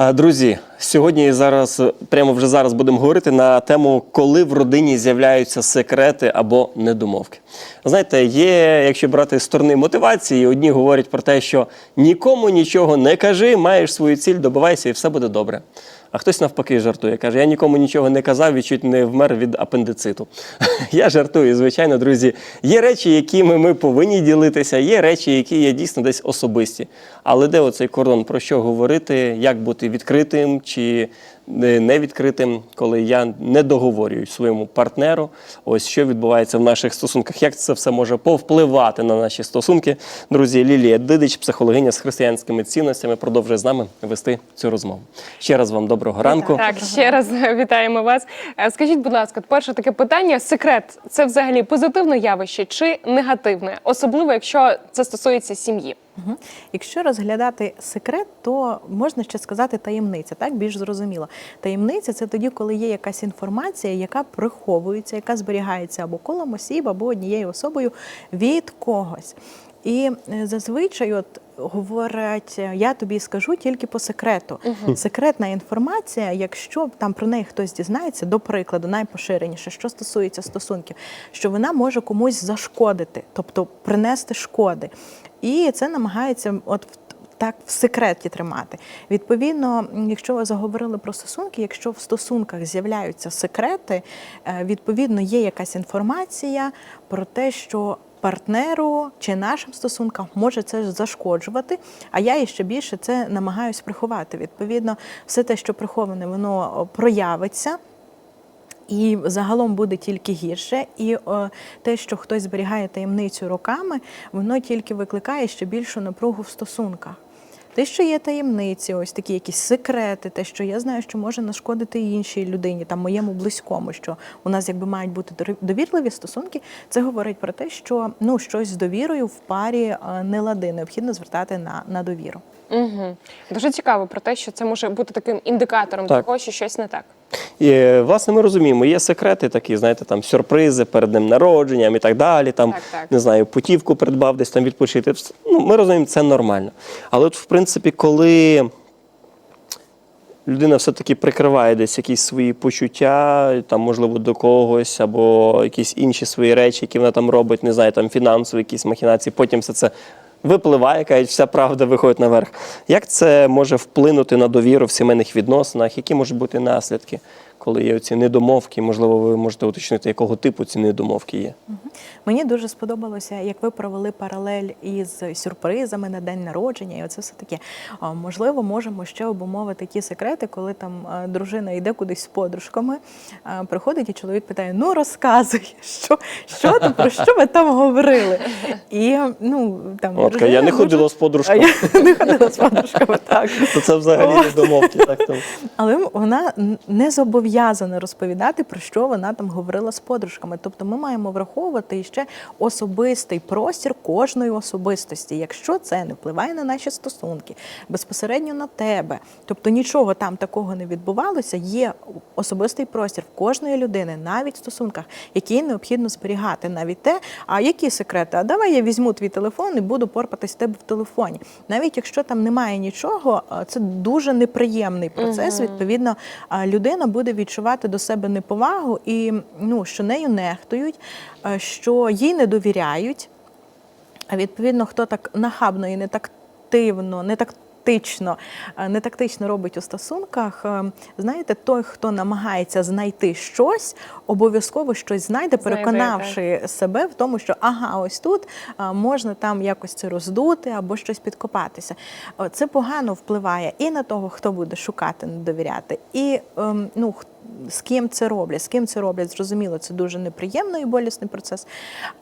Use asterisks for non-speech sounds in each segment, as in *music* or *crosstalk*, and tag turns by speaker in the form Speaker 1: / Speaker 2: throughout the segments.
Speaker 1: Друзі, сьогодні і зараз, прямо вже зараз будемо говорити на тему, коли в родині з'являються секрети або недомовки. Знаєте, є, якщо брати сторони мотивації, одні говорять про те, що нікому нічого не кажи, маєш свою ціль, добивайся і все буде добре. А хтось навпаки жартує, каже: я нікому нічого не казав і чуть не вмер від апендициту. *laughs* Я жартую, звичайно, друзі. Є речі, якими ми повинні ділитися, є речі, які є дійсно десь особисті. Але де оцей кордон? Про що говорити, як бути відкритим чи не не коли я не договорюю своєму партнеру, ось що відбувається в наших стосунках, як це все може повпливати на наші стосунки. Друзі, Лілія Дидич, психологиня з християнськими цінностями, продовжує з нами вести цю розмову. Ще раз вам доброго ранку.
Speaker 2: Так, ще раз вітаємо вас. Е, Скажіть, будь ласка, перше таке питання: секрет це взагалі позитивне явище чи негативне, особливо якщо це стосується сім'ї.
Speaker 3: Мгм. Якщо розглядати секрет, то можна ще сказати таємниця, так більш зрозуміло. Таємниця це тоді, коли є якась інформація, яка приховується, яка зберігається або колом осіб, або однією особою від когось. І е, зазвичай, от говорять, я тобі скажу тільки по секрету. Секретна інформація, якщо там про неї хтось дізнається, до прикладу, найпоширеніше, що стосується стосунків, що вона може комусь зашкодити, тобто принести шкоди. І це намагається от в- так в секреті тримати. Відповідно, якщо ви заговорили про стосунки, якщо в стосунках з'являються секрети, е, відповідно є якась інформація про те, що партнеру чи нашим стосункам може це зашкоджувати, а я іще більше це намагаюсь приховати. Відповідно, все те, що приховане, воно проявиться. І загалом буде тільки гірше, і о, те, що хтось зберігає таємницю роками, воно тільки викликає ще більшу напругу в стосунках. Те, що є таємниці, ось такі якісь секрети, те, що я знаю, що може нашкодити іншій людині, там моєму близькому, що у нас якби мають бути довірливі стосунки, це говорить про те, що ну щось з довірою в парі е, не лади, необхідно звертати на, на довіру.
Speaker 2: Угу. Дуже цікаво про те, що це може бути таким індикатором
Speaker 1: Так.
Speaker 2: того, що щось не так.
Speaker 1: І, власне, ми розуміємо, є секрети такі, знаєте, там сюрпризи перед ним народженням і так далі. Там,
Speaker 2: Так, так.
Speaker 1: не знаю, путівку придбав десь там відпочити. Ну, ми розуміємо, це нормально. Але от, в принципі, коли людина все-таки прикриває десь якісь свої почуття, там, можливо, до когось, або якісь інші свої речі, які вона там робить, не знаю, там фінансові якісь махінації, потім все це випливає, кажуть, вся правда виходить наверх. Як це може вплинути на довіру в сімейних відносинах? Які можуть бути наслідки, коли є ці недомовки? Можливо, ви можете уточнити, якого типу ці недомовки є?
Speaker 3: Мені дуже сподобалося, як ви провели паралель із сюрпризами на день народження, і оце все таке. Можливо, можемо ще обумовити ті секрети, коли там дружина йде кудись з подружками, приходить і чоловік питає: Ну розказуй, *laughs* що, що ти, про що ви там говорили? І ну там
Speaker 1: От,
Speaker 3: дружина
Speaker 1: я не
Speaker 3: дуже-
Speaker 1: ходила з
Speaker 3: А
Speaker 1: подружкою,
Speaker 3: я *laughs* не ходила з подружками, так. *laughs*
Speaker 1: то це взагалі недомовки. Так, там.
Speaker 3: Але вона не зобов'язана розповідати, про що вона там говорила з подружками. Тобто ми маємо враховувати ще особистий простір кожної особистості, якщо це не впливає на наші стосунки, безпосередньо на тебе. Тобто нічого там такого не відбувалося. Є особистий простір в кожної людини, навіть в стосунках, який необхідно зберігати. Навіть те, а які секрети? А давай я візьму твій телефон і буду порпатись в тебе в телефоні. Навіть якщо там немає нічого, це дуже неприємний процес. Відповідно, людина буде відчувати до себе неповагу і ну, що нею нехтують, що їй не довіряють. А відповідно, хто так нахабно і не тактивно, не тактично, е, не тактично робить у стосунках, е, знаєте, той, хто намагається знайти щось, обов'язково щось знайде,
Speaker 2: Знайде,
Speaker 3: переконавши себе в тому, що ага, ось тут е, можна там якось це роздути або щось підкопатися. Це погано впливає і на того, хто буде шукати, не довіряти, і ем, ну, з ким це роблять, з ким це роблять, зрозуміло, це дуже неприємний і болісний процес.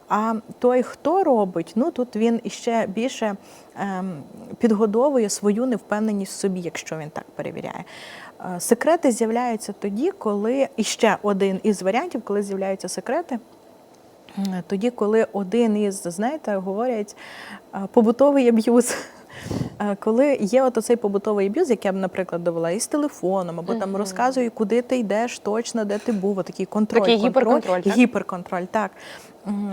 Speaker 3: А той, хто робить, ну тут він іще більше ем, підгодовує свою невпевненість в собі, якщо він так перевіряє. Е, Секрети з'являються тоді, коли і ще один із варіантів, коли з'являються секрети. Тоді, коли один із, знаєте, говорять, е, побутовий аб'юз. Е, Коли є от оцей побутовий аб'юз, як я б, наприклад, довела із телефоном, або там розказую, куди ти йдеш, точно де ти був, такий контроль,
Speaker 2: Такий
Speaker 3: контроль,
Speaker 2: гіперконтроль, так?
Speaker 3: гіперконтроль, так.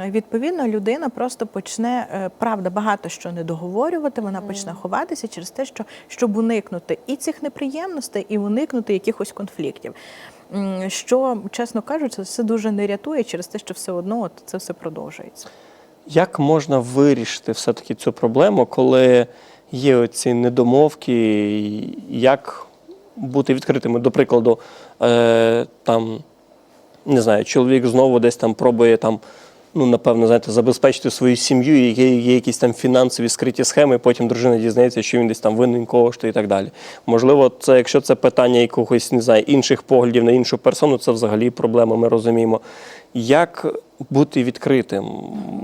Speaker 3: Відповідно, людина просто почне е, правда багато що не договорювати, вона почне ховатися через те, що щоб уникнути і цих неприємностей, і уникнути якихось конфліктів. Що, чесно кажучи, це все дуже не рятує через те, що все одно от це все продовжується.
Speaker 1: Як можна вирішити все-таки цю проблему, коли є оці недомовки, як бути відкритими? До прикладу, е, там, не знаю, чоловік знову десь там пробує там, ну, напевно, знаєте, забезпечити свою сім'ю, і є, є якісь там фінансові скриті схеми, і потім дружина дізнається, що він десь там винен коштує і так далі. Можливо, це, якщо це питання якогось, не знаю, інших поглядів на іншу персону, це взагалі проблема, ми розуміємо. Як бути відкритим?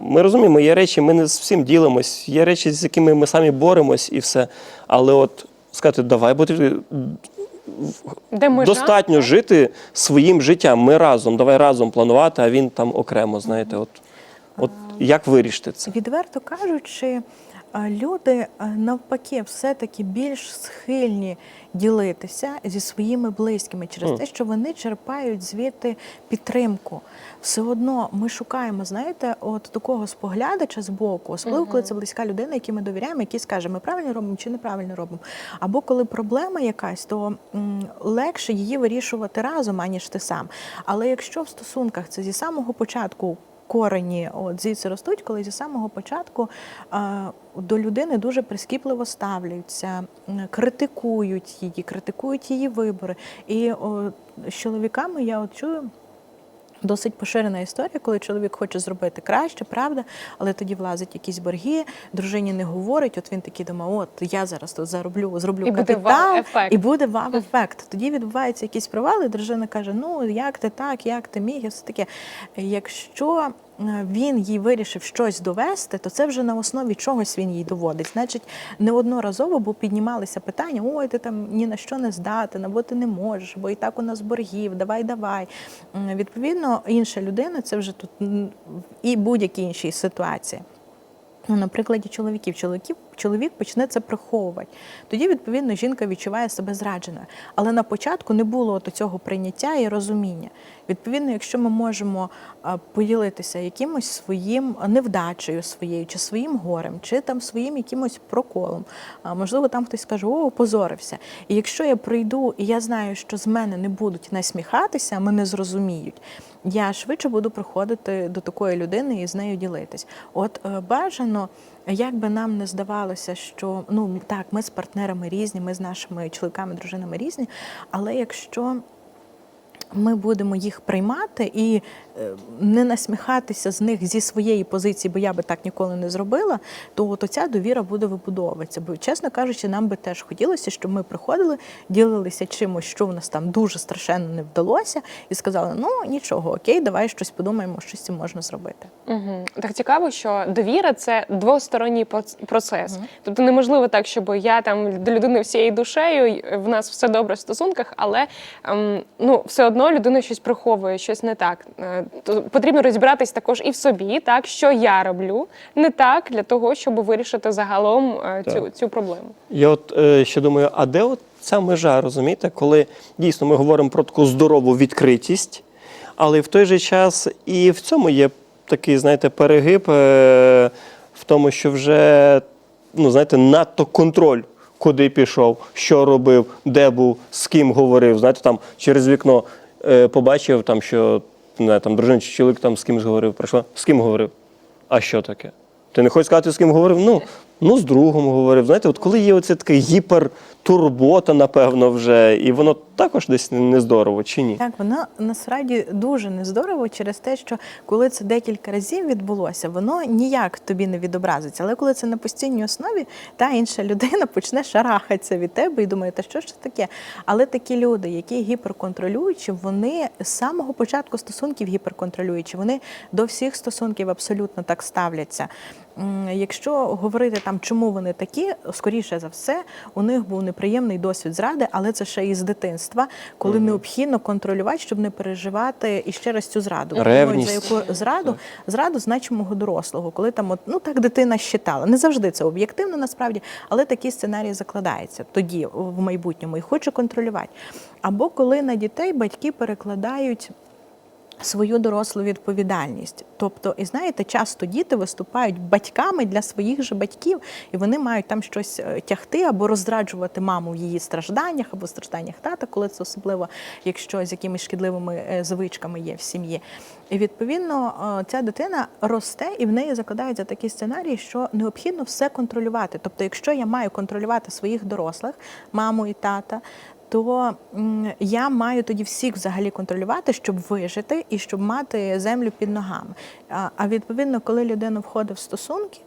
Speaker 1: Ми розуміємо, є речі, ми не з всім ділимось, є речі, з якими ми самі боремось і все. Але от сказати, давай бути.
Speaker 2: Де ми
Speaker 1: достатньо жити своїм життям. Ми разом, давай разом планувати, а він там окремо. Знаєте, от, от як вирішити це?
Speaker 3: Відверто кажучи, люди навпаки все-таки більш схильні ділитися зі своїми близькими через те, що вони черпають звідти підтримку. Все одно ми шукаємо, знаєте, от такого споглядача з боку, особливо коли це близька людина, якій ми довіряємо, який скаже, ми правильно робимо чи неправильно робимо. Або коли проблема якась, то м, легше її вирішувати разом, аніж ти сам. Але якщо в стосунках це зі самого початку корені от звідси ростуть, коли зі самого початку до людини дуже прискіпливо ставляться, критикують її, критикують її вибори. І о, з чоловіками я от чую. Досить поширена історія, коли чоловік хоче зробити краще, правда, але тоді влазить якісь борги, дружині не говорить. От він такий думає, от я зараз тут зароблю, зроблю
Speaker 2: І буде
Speaker 3: капітал,
Speaker 2: вау-ефект.
Speaker 3: і буде вам ефект. Тоді відбуваються якісь провали, дружина каже: Ну як ти так, як ти міг, і все таке. Якщо він їй вирішив щось довести, то це вже на основі чогось він їй доводить. Значить, неодноразово, бо піднімалися питання: ой, ти там ні на що не здатен, або ти не можеш, бо і так у нас боргів, давай, давай. Відповідно, інша людина це вже тут і будь-які інші ситуації. Ну, на прикладі чоловіків. Чоловіків чоловік почне це приховувати. Тоді, відповідно, жінка відчуває себе зрадженою. Але на початку не було от цього прийняття і розуміння. Відповідно, якщо ми можемо поділитися якимось своїм невдачею своєю, чи своїм горем, чи там своїм якимось проколом, можливо, там хтось скаже, о, опозорився. І якщо я прийду і я знаю, що з мене не будуть насміхатися, мене зрозуміють. Я швидше буду приходити до такої людини і з нею ділитись. От е, бажано, як би нам не здавалося, що ну так, ми з партнерами різні, ми з нашими чоловіками, дружинами різні, але якщо ми будемо їх приймати і е, не насміхатися з них зі своєї позиції, бо я би так ніколи не зробила, то от оця довіра буде вибудовуватися. Бо, чесно кажучи, нам би теж хотілося, щоб ми приходили, ділилися чимось, що в нас там дуже страшенно не вдалося, і сказали: ну нічого, окей, давай щось подумаємо, що з цим можна зробити.
Speaker 2: Угу. Так цікаво, що довіра це двосторонній процес. Тобто неможливо так, щоб я там до людини всією душею, в нас все добре в стосунках, але ем, ну все одно людина щось приховує, щось не так. Е, То потрібно розібратись також і в собі, так що я роблю не так для того, щоб вирішити загалом е, цю,
Speaker 1: Так.
Speaker 2: цю проблему.
Speaker 1: Я от е, ще думаю, а де от ця межа, розумієте, коли дійсно ми говоримо про таку здорову відкритість, але в той же час і в цьому є такий, знаєте, перегиб е, в тому, що вже, ну, знаєте, надто контроль. Куди пішов, що робив, де був, з ким говорив. Знаєте, там через вікно побачив, там, що не там, дружина чи чоловік там з кимось говорив, прийшла, з ким говорив? А що таке? Ти не хочеш сказати, з ким говорив? Ну, ну з другом говорив. Знаєте, от коли є оце така гіпертурбота, напевно, вже, і воно також десь нездорово, чи ні?
Speaker 3: Так, воно насправді дуже нездорово через те, що коли це декілька разів відбулося, воно ніяк тобі не відобразиться. Але коли це на постійній основі, та інша людина *laughs* почне шарахатися від тебе і думає, та що ж це таке? Але такі люди, які гіперконтролюючі, вони з самого початку стосунків гіперконтролюючі, вони до всіх стосунків абсолютно так ставляться. Якщо говорити там, чому вони такі, скоріше за все, у них був неприємний досвід зради, але це ще із дитинства, коли необхідно контролювати, щоб не переживати і ще раз цю зраду.
Speaker 1: Ревність.
Speaker 3: За яку зраду, зраду значимого дорослого, коли там от, ну так дитина щитала. Не завжди це об'єктивно насправді, але такий сценарій закладається тоді в майбутньому і хоче контролювати. Або коли на дітей батьки перекладають. Свою дорослу відповідальність. Тобто, і знаєте, часто діти виступають батьками для своїх же батьків, і вони мають там щось е, тягти або роздраджувати маму в її стражданнях або стражданнях тата, коли це особливо, якщо з якимись шкідливими е, звичками є в сім'ї. І відповідно е, ця дитина росте, і в неї закладається такий сценарій, що необхідно все контролювати. Тобто, якщо я маю контролювати своїх дорослих, маму і тата, то я маю тоді всіх взагалі контролювати, щоб вижити і щоб мати землю під ногами. А, відповідно, коли людина входить в стосунки.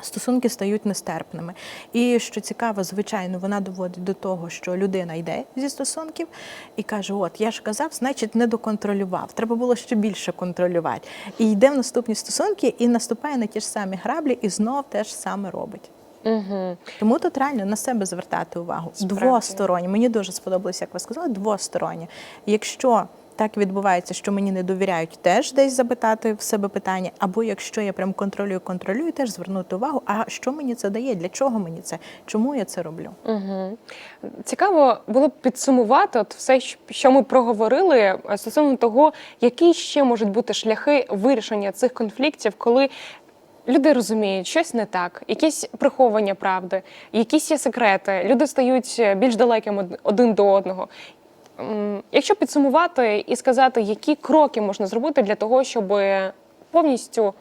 Speaker 3: Стосунки стають нестерпними. І що цікаво, звичайно, вона доводить до того, що людина йде зі стосунків і каже: От я ж казав, значить, не доконтролював. Треба було ще більше контролювати. І йде в наступні стосунки і наступає на ті ж самі граблі, і знов те ж саме робить.
Speaker 2: Угу.
Speaker 3: Тому тут реально на себе звертати увагу.
Speaker 2: Справді.
Speaker 3: Двосторонні. Мені дуже сподобалося, як ви сказали, двосторонні. Якщо так відбувається, що мені не довіряють, теж десь запитати в себе питання, або якщо я прям контролюю, контролюю, теж звернути увагу, а що мені це дає, для чого мені це, чому я це роблю.
Speaker 2: Угу. Цікаво було б підсумувати от все, що ми проговорили е, стосовно того, які ще можуть бути шляхи вирішення цих конфліктів, коли люди розуміють, щось не так, якісь приховання правди, якісь є секрети, люди стають е, більш далекими один до одного. Якщо підсумувати і сказати, які кроки можна зробити для того, щоб повністю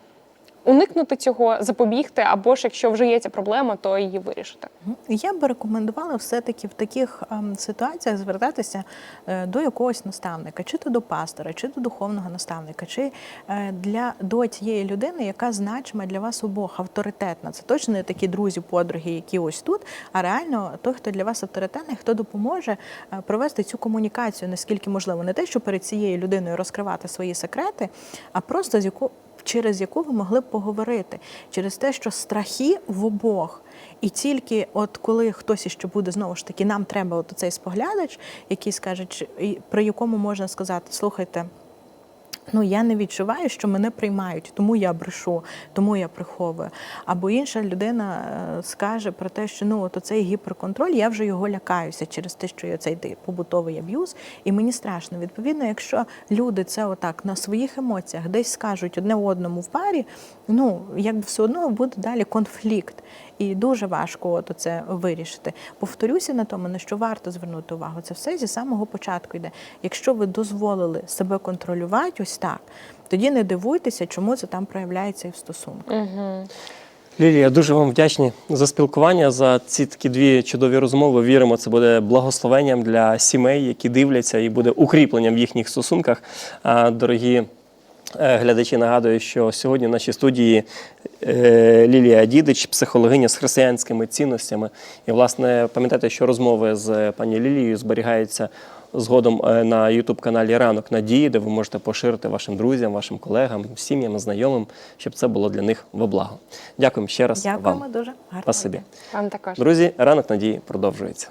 Speaker 2: уникнути цього, запобігти, або ж якщо вже є ця проблема, то її вирішити.
Speaker 3: Я би рекомендувала все-таки в таких ем, ситуаціях звертатися е, до якогось наставника, чи то до пастора, чи до духовного наставника, чи е, для до тієї людини, яка значима для вас обох, авторитетна. Це точно не такі друзі, подруги, які ось тут, а реально той, хто для вас авторитетний, хто допоможе е, провести цю комунікацію, наскільки можливо, не те, що перед цією людиною розкривати свої секрети, а просто з яку через яку ви могли б поговорити, через те, що страхи в обох. І тільки от коли хтось іще буде знову ж таки, нам треба от цей споглядач, який скаже, при якому можна сказати, слухайте. Ну, я не відчуваю, що мене приймають, тому я брешу, тому я приховую. Або інша людина е, скаже про те, що ну от оцей гіперконтроль, я вже його лякаюся через те, що є цей побутовий аб'юз, і мені страшно. Відповідно, якщо люди це отак на своїх емоціях десь скажуть одне одному в парі, ну якби все одно буде далі конфлікт. І дуже важко от це вирішити. Повторюся на тому, на що варто звернути увагу. Це все зі самого початку йде. Якщо ви дозволили себе контролювати ось так, тоді не дивуйтеся, чому це там проявляється і в стосунках.
Speaker 2: Угу.
Speaker 1: Лілія, дуже вам вдячні за спілкування, за ці такі дві чудові розмови. Віримо, це буде благословенням для сімей, які дивляться, і буде укріпленням в їхніх стосунках. Дорогі глядачі, нагадую, що сьогодні в нашій студії е, Лілія Дідич, психологиня з християнськими цінностями. І, власне, пам'ятайте, що розмови з пані Лілією зберігаються згодом е, на youtube каналі Ранок Надії, де ви можете поширити вашим друзям, вашим колегам, сім'ям, знайомим, щоб це було для них во благо. Дякуємо ще раз
Speaker 3: Дякуємо
Speaker 1: вам.
Speaker 3: дуже гарно.
Speaker 1: Спасибі.
Speaker 2: Вам також.
Speaker 1: Друзі, ранок надії продовжується.